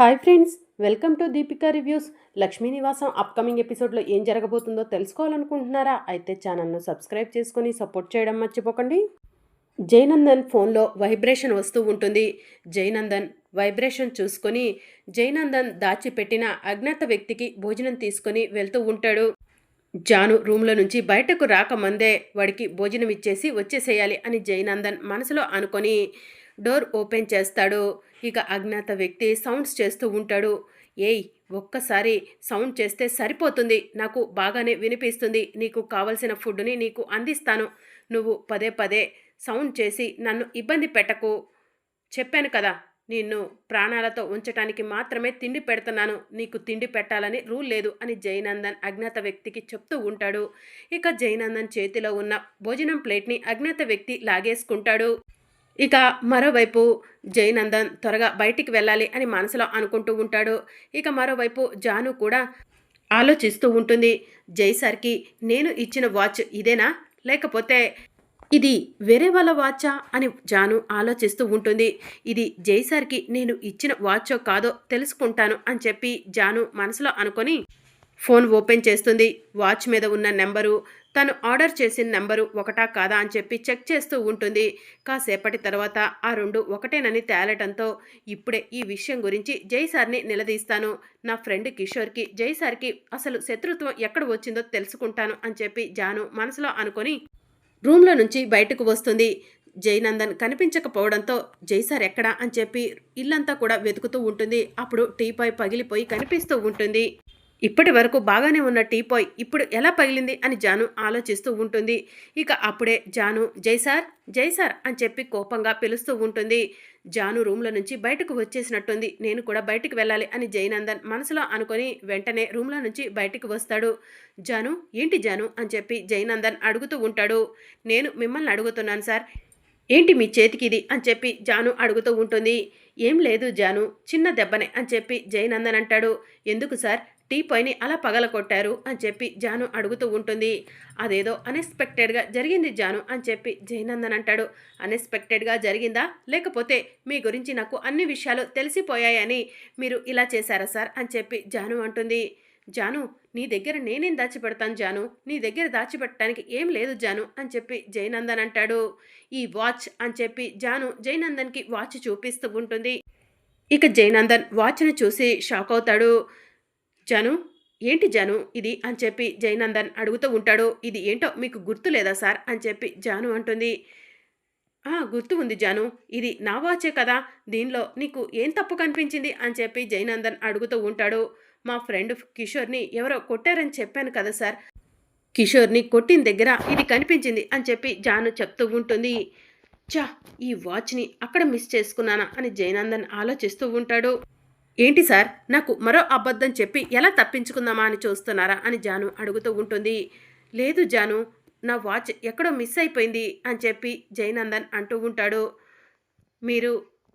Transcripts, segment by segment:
Hi friends welcome to Deepika reviews. Lakshmi Nivasam upcoming ఎపిసోడ్లో ఏం జరగబోతుందో తెలుసుకోవాలనుకుంటున్నారా? అయితే ఛానల్ను సబ్స్క్రైబ్ చేసుకొని సపోర్ట్ చేయడం మర్చిపోకండి. జైనందన్ ఫోన్లో వైబ్రేషన్ వస్తూ ఉంటుంది. జైనందన్ వైబ్రేషన్ చూసుకొని జైనందన్ దాచిపెట్టిన అజ్ఞాత వ్యక్తికి భోజనం తీసుకొని వెళ్తూ ఉంటాడు. జాను రూమ్లో నుంచి బయటకు రాకముందే వాడికి భోజనం ఇచ్చేసి వచ్చేసేయాలి అని జైనందన్ మనసులో అనుకొని డోర్ ఓపెన్ చేస్తాడు. ఇక అజ్ఞాత వ్యక్తి సౌండ్స్ చేస్తూ ఉంటాడు. ఏయ్ ఒక్కసారి సౌండ్ చేస్తే సరిపోతుంది. నాకు బాగానే వినిపిస్తుంది. నీకు కావలసిన ఫుడ్ని నీకు అందిస్తాను. నువ్వు పదే పదే సౌండ్ చేసి నన్ను ఇబ్బంది పెట్టకు. చెప్పాను కదా నిన్ను ప్రాణాలతో ఉంచటానికి మాత్రమే తిండి పెడుతున్నాను. నీకు తిండి పెట్టాలని రూల్ లేదు అని జయనందన్ అజ్ఞాత వ్యక్తికి చెప్తూ ఉంటాడు. ఇక జయనందన్ చేతిలో ఉన్న భోజనం ప్లేట్ని అజ్ఞాత వ్యక్తి లాగేసుకుంటాడు. ఇక మరోవైపు జయనందన్ త్వరగా బయటికి వెళ్ళాలి అని మనసులో అనుకుంటూ ఉంటాడు. ఇక మరోవైపు జాను కూడా ఆలోచిస్తూ ఉంటుంది. జై సార్కి నేను ఇచ్చిన వాచ్ ఇదేనా? లేకపోతే ఇది వేరే వాళ్ళ వాచా? అని జాను ఆలోచిస్తూ ఉంటుంది. ఇది జై సార్కి నేను ఇచ్చిన వాచో కాదో తెలుసుకుంటాను అని చెప్పి జాను మనసులో అనుకొని ఫోన్ ఓపెన్ చేస్తుంది. వాచ్ మీద ఉన్న నెంబరు తను ఆర్డర్ చేసిన నెంబరు ఒకటా కాదా అని చెప్పి చెక్ చేస్తూ ఉంటుంది. కాసేపటి తర్వాత ఆ రెండు ఒకటేనని తేలటంతో ఇప్పుడే ఈ విషయం గురించి జై సార్ని నిలదీస్తాను. నా ఫ్రెండ్ కిషోర్కి జై సార్కి అసలు శత్రుత్వం ఎక్కడ వచ్చిందో తెలుసుకుంటాను అని చెప్పి జాను మనసులో అనుకొని రూమ్లో నుంచి బయటకు వస్తుంది. జైనందన్ కనిపించకపోవడంతో జై సార్ ఎక్కడా అని చెప్పి ఇల్లంతా కూడా వెతుకుతూ ఉంటుంది. అప్పుడు టీపాయ్ పగిలిపోయి కనిపిస్తూ ఉంటుంది. ఇప్పటి వరకు బాగానే ఉన్న టీపాయ్ ఇప్పుడు ఎలా పగిలింది అని జాను ఆలోచిస్తూ ఉంటుంది. ఇక అప్పుడే జాను జై సార్ జై సార్ అని చెప్పి కోపంగా పిలుస్తూ ఉంటుంది. జాను రూమ్లో నుంచి బయటకు వచ్చేసినట్టుంది. నేను కూడా బయటికి వెళ్ళాలి అని జయనందన్ మనసులో అనుకొని వెంటనే రూమ్లో నుంచి బయటికి వస్తాడు. జాను ఏంటి జాను? అని చెప్పి జయనందన్ అడుగుతూ ఉంటాడు. నేను మిమ్మల్ని అడుగుతున్నాను సార్. ఏంటి మీ చేతికి ఇది? అని చెప్పి జాను అడుగుతూ ఉంటుంది. ఏం లేదు జాను చిన్న దెబ్బనే అని చెప్పి జయనందన్ అంటాడు. ఎందుకు సార్? టీ పైని అలా పగలకొట్టారు అని చెప్పి జాను అడుగుతూ ఉంటుంది. అదేదో అన్ఎక్స్పెక్టెడ్గా జరిగింది జాను అని చెప్పి జయనందన్ అంటాడు. అన్ఎక్స్పెక్టెడ్గా జరిగిందా? లేకపోతే మీ గురించి నాకు అన్ని విషయాలు తెలిసిపోయాయని మీరు ఇలా చేశారా సార్? అని చెప్పి జాను అంటుంది. జాను నీ దగ్గర నేనేం దాచిపెడతాను జాను? నీ దగ్గర దాచిపెట్టడానికి ఏం లేదు జాను అని చెప్పి జయనందన్ అంటాడు. ఈ వాచ్ అని చెప్పి జాను జయనందన్కి వాచ్ చూపిస్తూ ఉంటుంది. ఇక జయనందన్ వాచ్ని చూసి షాక్ అవుతాడు. జాను ఏంటి జాను ఇది? అని చెప్పి జయనందన్ అడుగుతూ ఉంటాడు. ఇది ఏంటో మీకు గుర్తు లేదా సార్? అని చెప్పి జాను అంటుంది. గుర్తు ఉంది జాను. ఇది నా వాచే కదా. దీనిలో నీకు ఏం తప్పు కనిపించింది? అని చెప్పి జయనందన్ అడుగుతూ ఉంటాడు. మా ఫ్రెండ్ కిషోర్ని ఎవరో కొట్టారని చెప్పాను కదా సార్. కిషోర్ని కొట్టిన దగ్గర ఇది కనిపించింది అని చెప్పి జాను చెప్తూ ఉంటుంది. చా ఈ వాచ్ని అక్కడ మిస్ చేసుకున్నానా? అని జయనందన్ ఆలోచిస్తూ ఉంటాడు. ఏంటి సార్? నాకు మరో అబద్ధం చెప్పి ఎలా తప్పించుకుందామా అని చూస్తున్నారా అని జాను అడుగుతూ ఉంటుంది. లేదు జాను నా వాచ్ ఎక్కడో మిస్ అయిపోయింది అని చెప్పి జయనందన్ అంటూ ఉంటాడు. మీరు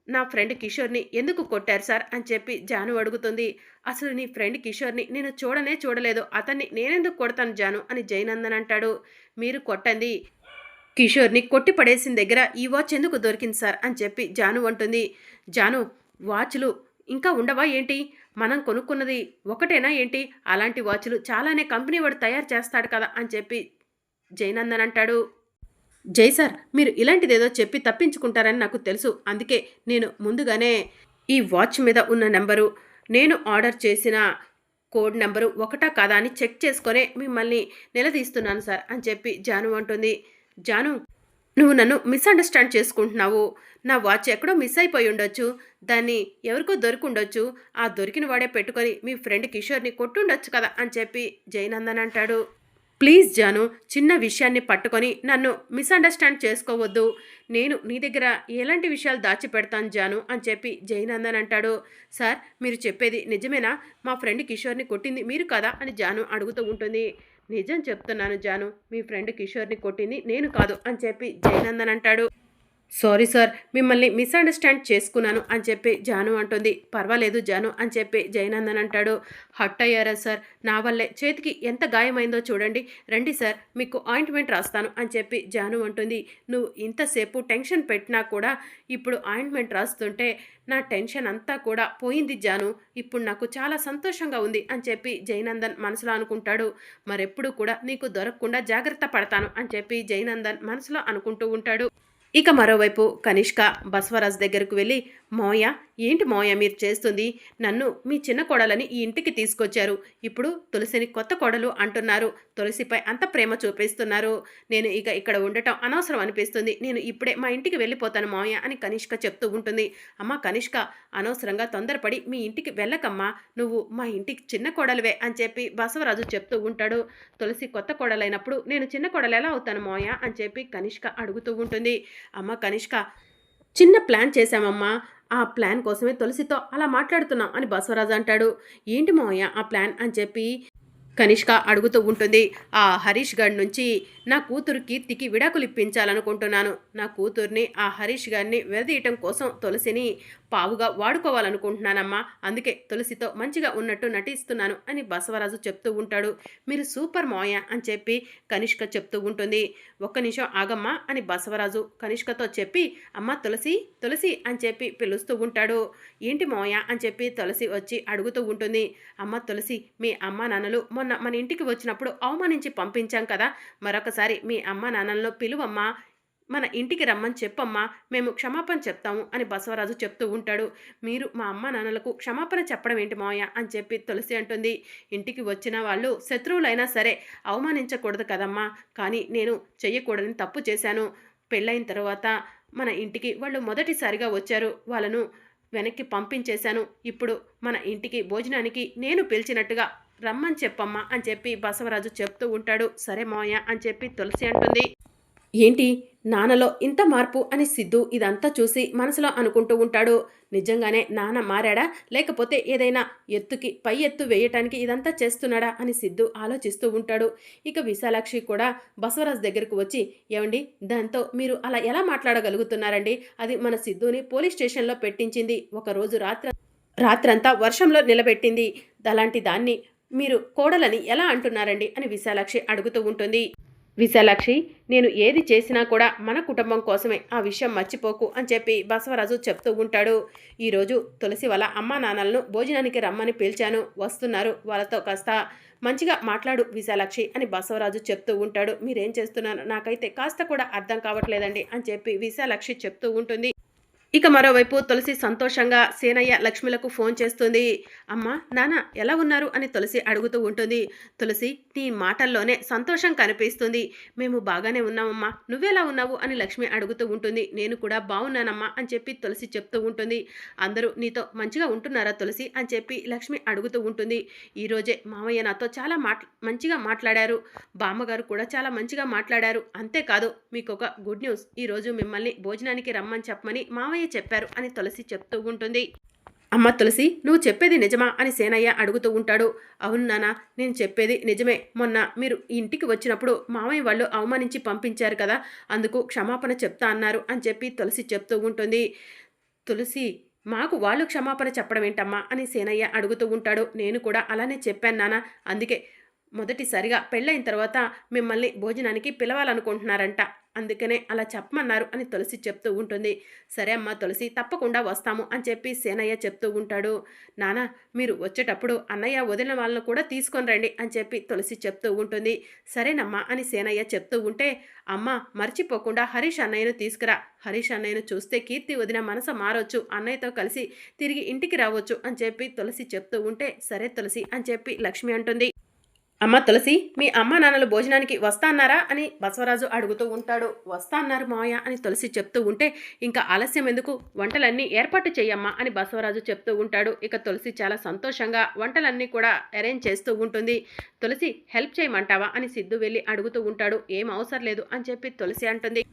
నా ఫ్రెండ్ కిషోర్ని ఎందుకు కొట్టారు సార్ అని చెప్పి జాను అడుగుతుంది. అసలు నీ ఫ్రెండ్ కిషోర్ని నేను చూడనే చూడలేదు. అతన్ని నేనెందుకు కొడతాను జాను అని జయనందన్ అంటాడు. మీరు కొట్టండి. కిషోర్ని కొట్టి పడేసిన దగ్గర ఈ వాచ్ ఎందుకు దొరికింది సార్ అని చెప్పి జాను అంటుంది. జాను వాచ్లు ఇంకా ఉండవా ఏంటి? మనం కొనుక్కున్నది ఒకటేనా ఏంటి? అలాంటి వాచ్లు చాలానే కంపెనీ వాడు తయారు చేస్తాడు కదా అని చెప్పి జయనందన్ అంటాడు. జై సార్ మీరు ఇలాంటిదేదో చెప్పి తప్పించుకుంటారని నాకు తెలుసు. అందుకే నేను ముందుగానే ఈ వాచ్ మీద ఉన్న నెంబరు నేను ఆర్డర్ చేసిన కోడ్ నెంబరు ఒకటా కాదా అని చెక్ చేసుకొనే మిమ్మల్ని నిలదీస్తున్నాను సార్ అని చెప్పి జాను అంటుంది. జాను నువ్వు నన్ను మిస్అండర్స్టాండ్ చేసుకుంటున్నావు. నా వాచ్ ఎక్కడో మిస్ అయిపోయి ఉండొచ్చు. దాన్ని ఎవరికో దొరికి ఉండొచ్చు ఆ దొరికిన వాడే పెట్టుకొని మీ ఫ్రెండ్ కిషోర్ని కొట్టుండొచ్చు కదా అని చెప్పి జయనందన్ అంటాడు. ప్లీజ్ జాను చిన్న విషయాన్ని పట్టుకొని నన్ను మిస్అండర్స్టాండ్ చేసుకోవద్దు. నేను నీ దగ్గర ఎలాంటి విషయాలు దాచిపెడతాను జాను అని చెప్పి జయనందన్ అంటాడు. సార్ మీరు చెప్పేది నిజమేనా? మా ఫ్రెండ్ కిషోర్ని కొట్టింది మీరు కదా అని జాను అడుగుతూ ఉంటుంది. నిజం చెప్తున్నాను జాను మీ ఫ్రెండ్ కిషోర్ని కొట్టింది నేను కాదు అని చెప్పి జయనందన్ అంటాడు సారీ సార్ మిమ్మల్ని మిస్అండర్స్టాండ్ చేసుకున్నాను అని చెప్పి జాను అంటుంది. పర్వాలేదు జాను అని చెప్పి జయనందన్ అంటాడు. హట్ అయ్యారా సార్? నా వల్లే. చేతికి ఎంత గాయమైందో చూడండి. రండి సార్ మీకు ఆయింట్మెంట్ రాస్తాను అని చెప్పి జాను అంటుంది. నువ్వు ఇంతసేపు టెన్షన్ పెట్టినా కూడా ఇప్పుడు ఆయింట్మెంట్ రాస్తుంటే నా టెన్షన్ అంతా కూడా పోయింది జాను. ఇప్పుడు నాకు చాలా సంతోషంగా ఉంది అని చెప్పి జయనందన్ మనసులో అనుకుంటాడు. మరెప్పుడు కూడా నీకు దొరకకుండా జాగ్రత్త పడతాను అని చెప్పి జయనందన్ మనసులో అనుకుంటూ ఉంటాడు. ఇక మరోవైపు కనిష్క బసవరాజ్ దగ్గరకు వెళ్ళి మోయ ఏంటి మోయ మీరు చేస్తుంది? నన్ను మీ చిన్న కోడలని ఈ ఇంటికి తీసుకొచ్చారు. ఇప్పుడు తులసిని కొత్త కోడలు అంటున్నారు. తులసిపై అంత ప్రేమ చూపిస్తున్నారు. నేను ఇక ఇక్కడ ఉండటం అనవసరం అనిపిస్తుంది. నేను ఇప్పుడే మా ఇంటికి వెళ్ళిపోతాను మోయ అని కనిష్క చెప్తూ ఉంటుంది. అమ్మ కనిష్క అనవసరంగా తొందరపడి మీ ఇంటికి వెళ్ళకమ్మా. నువ్వు మా ఇంటికి చిన్న కోడలువే అని చెప్పి బసవరాజు చెప్తూ ఉంటాడు. తులసి కొత్త కోడలైనప్పుడు నేను చిన్న కోడలు ఎలా అవుతాను మోయ అని చెప్పి కనిష్క అడుగుతూ ఉంటుంది. అమ్మ కనిష్క చిన్న ప్లాన్ చేశామమ్మా. ఆ ప్లాన్ కోసమే తులసితో అలా మాట్లాడుతున్నాం అని బసవరాజు అంటాడు. ఏంటి మావయ్య ఆ ప్లాన్ అని చెప్పి కనిష్క అడుగుతూ ఉంటుంది. ఆ హరీష్ గడ్ నుంచి నా కూతురు కీర్తికి విడాకులు ఇప్పించాలనుకుంటున్నాను నా కూతుర్ని ఆ హరీష్ గారిని విడదీయటం కోసం తులసిని పావుగా వాడుకోవాలనుకుంటున్నానమ్మా. అందుకే తులసితో మంచిగా ఉన్నట్టు నటిస్తున్నాను అని బసవరాజు చెప్తూ ఉంటాడు. మీరు సూపర్ మోయ అని చెప్పి కనిష్క చెప్తూ ఉంటుంది. ఒక్క నిమిషం ఆగమ్మా అని బసవరాజు కనిష్కతో చెప్పి అమ్మ తులసి తులసి అని చెప్పి పిలుస్తూ ఉంటాడు. ఏంటి మోయ అని చెప్పి తులసి వచ్చి అడుగుతూ ఉంటుంది. అమ్మ తులసి మీ అమ్మ నాన్నలు మొన్న మన ఇంటికి వచ్చినప్పుడు అవమానించి పంపించాం కదా. మరొకసారి మీ అమ్మ నాన్నలను పిలువమ్మా. మన ఇంటికి రమ్మని చెప్పమ్మా మేము క్షమాపణ చెప్తాము అని బసవరాజు చెప్తూ ఉంటాడు. మీరు మా అమ్మ నాన్నలకు క్షమాపణ చెప్పడం ఏంటి మావయ్య అని చెప్పి తులసి అంటుంది. ఇంటికి వచ్చిన వాళ్ళు శత్రువులైనా సరే అవమానించకూడదు కదమ్మా కానీ నేను చెయ్యకూడదని తప్పు చేశాను. పెళ్ళైన తర్వాత మన ఇంటికి వాళ్ళు మొదటిసారిగా వచ్చారు. వాళ్ళను వెనక్కి పంపించేశాను. ఇప్పుడు మన ఇంటికి భోజనానికి నేను పిలిచినట్టుగా రమ్మని చెప్పమ్మా అని చెప్పి బసవరాజు చెప్తూ ఉంటాడు. సరే మావయ్య అని చెప్పి తులసి అంటుంది. ఏంటి? నాన్నలో ఇంత మార్పు అని సిద్ధు ఇదంతా చూసి మనసులో అనుకుంటూ ఉంటాడు. నిజంగానే నాన్న మారాడా? లేకపోతే ఏదైనా ఎత్తుకి పై ఎత్తు వేయటానికి ఇదంతా చేస్తున్నాడా? అని సిద్ధు ఆలోచిస్తూ ఉంటాడు. ఇక విశాలాక్షి కూడా బసవరాజ్ దగ్గరకు వచ్చి ఏమండి దాంతో మీరు అలా ఎలా మాట్లాడగలుగుతున్నారండి? అది మన సిద్ధుని పోలీస్ స్టేషన్లో పెట్టించింది. ఒకరోజు రాత్ర రాత్రంతా వర్షంలో నిలబెట్టింది. అలాంటి దాన్ని మీరు కోడలని ఎలా అంటున్నారండి? అని విశాలాక్షి అడుగుతూ ఉంటుంది. విశాలాక్షి నేను ఏది చేసినా కూడా మన కుటుంబం కోసమే ఆ విషయం మర్చిపోకు అని చెప్పి బసవరాజు చెప్తూ ఉంటాడు. ఈరోజు తులసి వాళ్ళ అమ్మా నాన్నలను భోజనానికి రమ్మని పిలిచాను. వస్తున్నారు వాళ్ళతో కాస్త మంచిగా మాట్లాడు విశాలాక్షి అని బసవరాజు చెప్తూ ఉంటాడు. మీరేం చేస్తున్నారు? నాకైతే కాస్త కూడా అర్థం కావట్లేదండి అని చెప్పి విశాలాక్షి చెప్తూ ఉంటుంది. ఇక మరోవైపు తులసి సంతోషంగా సేనయ్య లక్ష్మిలకు ఫోన్ చేస్తుంది. అమ్మ నాన్న ఎలా ఉన్నారు? అని తులసి అడుగుతూ ఉంటుంది. తులసి నీ మాటల్లోనే సంతోషం కనిపిస్తుంది. మేము బాగానే ఉన్నామమ్మా. నువ్వెలా ఉన్నావు? అని లక్ష్మి అడుగుతూ ఉంటుంది. నేను కూడా బాగున్నానమ్మా అని చెప్పి తులసి చెప్తూ ఉంటుంది. అందరూ నీతో మంచిగా ఉంటున్నారా తులసి? అని చెప్పి లక్ష్మి అడుగుతూ ఉంటుంది. ఈరోజే మామయ్య నాతో చాలా మాట్ మంచిగా మాట్లాడారు. బామ్మగారు కూడా చాలా మంచిగా మాట్లాడారు. అంతేకాదు మీకు ఒక గుడ్ న్యూస్. ఈరోజు మిమ్మల్ని భోజనానికి రమ్మని చెప్పమని మామయ్య చెప్పారు అని తులసి చెప్తూ ఉంటుంది. అమ్మ తులసి నువ్వు చెప్పేది నిజమా అని సేనయ్య అడుగుతూ ఉంటాడు. అవును నాన్న నేను చెప్పేది నిజమే. మొన్న మీరు ఇంటికి వచ్చినప్పుడు మామయ్య వాళ్ళు అవమానించి పంపించారు కదా అందుకు క్షమాపణ చెప్తా అన్నారు అని చెప్పి తులసి చెప్తూ ఉంటుంది. తులసి మాకు వాళ్ళు క్షమాపణ చెప్పడం ఏంటమ్మా అని సేనయ్య అడుగుతూ ఉంటాడు. నేను కూడా అలానే చెప్పాను నాన్న అందుకే మొదటిసారిగా పెళ్ళైన తర్వాత మిమ్మల్ని భోజనానికి పిలవాలనుకుంటున్నారంట. అందుకనే అలా చెప్పమన్నారు అని తులసి చెప్తూ ఉంటుంది. సరే అమ్మా తులసి తప్పకుండా వస్తాము అని చెప్పి సేనయ్య చెప్తూ ఉంటాడు. నానా మీరు వచ్చేటప్పుడు అన్నయ్య వదిలిన వాళ్ళను కూడా తీసుకొని రండి అని చెప్పి తులసి చెప్తూ ఉంటుంది. సరేనమ్మా అని సేనయ్య చెప్తూ ఉంటే అమ్మ మర్చిపోకుండా హరీష్ అన్నయ్యను తీసుకురా. హరీష్ అన్నయ్యను చూస్తే కీర్తి వదిన మనసు మారొచ్చు అన్నయ్యతో కలిసి తిరిగి ఇంటికి రావచ్చు అని చెప్పి తులసి చెప్తూ ఉంటే సరే తులసి అని చెప్పి లక్ష్మి అంటుంది. అమ్మ తులసి మీ అమ్మ నాన్నలు భోజనానికి వస్తా అన్నారా? అని బసవరాజు అడుగుతూ ఉంటాడు. వస్తా అన్నారు మావయ్య అని తులసి చెప్తూ ఉంటే ఇంకా ఆలస్యం ఎందుకు? వంటలన్నీ ఏర్పాటు చేయమ్మా అని బసవరాజు చెప్తూ ఉంటాడు. ఇక తులసి చాలా సంతోషంగా వంటలన్నీ కూడా అరేంజ్ చేస్తూ ఉంటుంది. తులసి హెల్ప్ చేయమంటావా? అని సిద్ధు వెళ్ళి అడుగుతూ ఉంటాడు. ఏం అవసరం లేదు అని చెప్పి తులసి అంటుంది.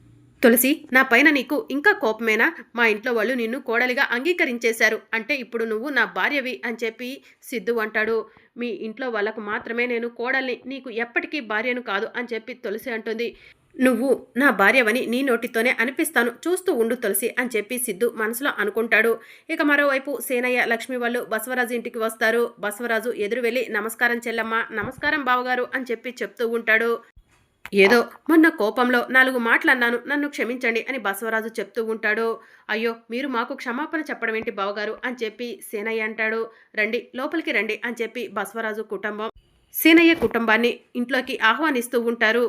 తులసి నా పైన నీకు ఇంకా కోపమేనా? మా ఇంట్లో వాళ్ళు నిన్ను కోడలిగా అంగీకరించేశారు. అంటే ఇప్పుడు నువ్వు నా భార్యవి అని చెప్పి సిద్ధు అంటాడు. మీ ఇంట్లో వాళ్ళకు మాత్రమే నేను కోడల్ని నీకు ఎప్పటికీ భార్యను కాదు అని చెప్పి తులసి అంటుంది. నువ్వు నా భార్యవని నీ నోటితోనే అనిపిస్తాను. చూస్తూ ఉండు తులసి అని చెప్పి సిద్ధు మనసులో అనుకుంటాడు. ఇక మరోవైపు సేనయ్య లక్ష్మి వాళ్ళు బసవరాజు ఇంటికి వస్తారు. బసవరాజు ఎదురు వెళ్ళి నమస్కారం చెల్లమ్మ నమస్కారం బావగారు అని చెప్పి చెప్తూ ఉంటాడు. ఏదో మొన్న కోపంలో నాలుగు మాటలు అన్నాను నన్ను క్షమించండి అని బసవరాజు చెప్తూ ఉంటాడు. అయ్యో మీరు మాకు క్షమాపణ చెప్పడం ఏంటి బావగారు? అని చెప్పి సేనయ్య అంటాడు. రండి లోపలికి రండి అని చెప్పి బసవరాజు కుటుంబం సీనయ్య కుటుంబాన్ని ఇంట్లోకి ఆహ్వానిస్తూ ఉంటారు.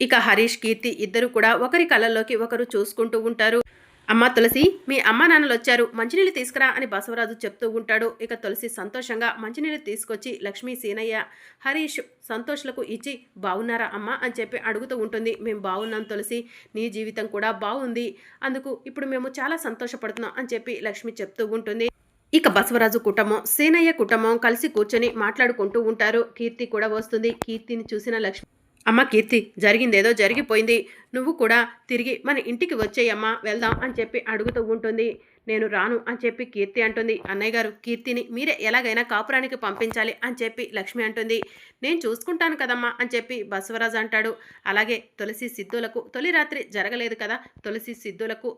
ఇక హరీష్ కీర్తి ఇద్దరు కూడా ఒకరి కళ్ళల్లోకి ఒకరు చూసుకుంటూ ఉంటారు. అమ్మ తులసి మీ అమ్మ నాన్నలు వచ్చారు. మంచినీళ్ళు తీసుకురా అని బసవరాజు చెప్తూ ఉంటాడు. ఇక తులసి సంతోషంగా మంచినీళ్ళు తీసుకొచ్చి లక్ష్మీ సీనయ్య హరీష్ సంతోష్లకు ఇచ్చి బాగున్నారా అమ్మ? అని చెప్పి అడుగుతూ ఉంటుంది. మేము బాగున్నాం తులసి నీ జీవితం కూడా బాగుంది అందుకు ఇప్పుడు మేము చాలా సంతోషపడుతున్నాం అని చెప్పి లక్ష్మి చెప్తూ ఉంటుంది. ఇక బసవరాజు కుటుంబం సీనయ్య కుటుంబం కలిసి కూర్చొని మాట్లాడుకుంటూ ఉంటారు. కీర్తి కూడా వస్తుంది. కీర్తిని చూసిన లక్ష్మి అమ్మ కీర్తి జరిగిందేదో జరిగిపోయింది. నువ్వు కూడా తిరిగి మన ఇంటికి వచ్చేయమ్మా వెళ్దాం అని చెప్పి అడుగుతూ ఉంటుంది. నేను రాను అని చెప్పి కీర్తి అంటుంది. అన్నయ్య గారు కీర్తిని మీరే ఎలాగైనా కాపురానికి పంపించాలి అని చెప్పి లక్ష్మి అంటుంది. నేను చూసుకుంటాను కదమ్మా అని చెప్పి బసవరాజు అంటాడు. అలాగే తులసి సిద్ధులకు తొలి రాత్రి జరగలేదు కదా తులసి సిద్ధులకు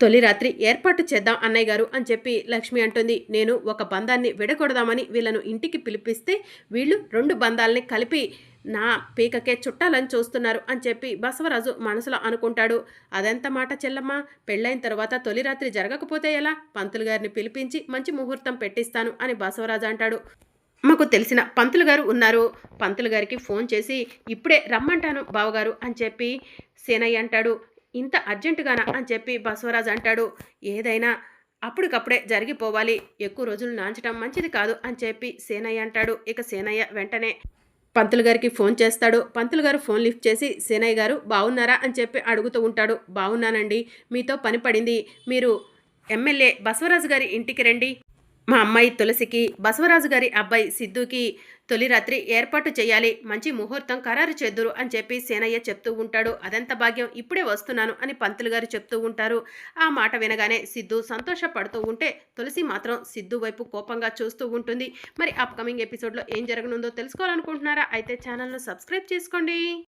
తొలి రాత్రి ఏర్పాటు చేద్దాం అన్నయ్య గారు అని చెప్పి లక్ష్మి అంటుంది. నేను ఒక బంధాన్ని విడగొడదామని వీళ్ళను ఇంటికి పిలిపిస్తే వీళ్ళు రెండు బంధాలని కలిపి నా పీకకే చుట్టాలని చూస్తున్నారు అని చెప్పి బసవరాజు మనసులో అనుకుంటాడు. అదెంత మాట చెల్లమ్మ? పెళ్ళైన తర్వాత తొలి రాత్రి జరగకపోతే ఎలా? పంతులు గారిని పిలిపించి మంచి ముహూర్తం పెట్టిస్తాను అని బసవరాజు అంటాడు. మాకు తెలిసిన పంతులు గారు ఉన్నారు. పంతులు గారికి ఫోన్ చేసి ఇప్పుడే రమ్మంటాను బావగారు అని చెప్పి సేనయ్య అంటాడు. ఇంత అర్జెంటుగానా? అని చెప్పి బసవరాజు అంటాడు. ఏదైనా అప్పటికప్పుడే జరిగిపోవాలి. ఎక్కువ రోజులు నాంచడం మంచిది కాదు అని చెప్పి సేనయ్య అంటాడు. ఇక సేనయ్య వెంటనే పంతులు గారికి ఫోన్ చేస్తాడు. పంతులు గారు ఫోన్ లిఫ్ట్ చేసి సేనయ్య గారు బాగున్నారా అని చెప్పి అడుగుతూ ఉంటాడు. బాగున్నానండి మీతో పని పడింది. మీరు ఎమ్మెల్యే బసవరాజు గారి ఇంటికి రండి. మా అమ్మాయి తులసికి బసవరాజు గారి అబ్బాయి సిద్ధుకి తొలి రాత్రి ఏర్పాటు చేయాలి. మంచి ముహూర్తం ఖరారు చేద్దురు అని చెప్పి సేనయ్య చెప్తూ ఉంటాడు. అదంత భాగ్యం? ఇప్పుడే వస్తున్నాను అని పంతులు గారు చెప్తూ ఉంటారు. ఆ మాట వినగానే సిద్ధు సంతోషపడుతూ ఉంటే తులసి మాత్రం సిద్ధు వైపు కోపంగా చూస్తూ ఉంటుంది. మరి అప్కమింగ్ ఎపిసోడ్లో ఏం జరగనుందో తెలుసుకోవాలనుకుంటున్నారా? అయితే ఛానల్ను సబ్స్క్రైబ్ చేసుకోండి.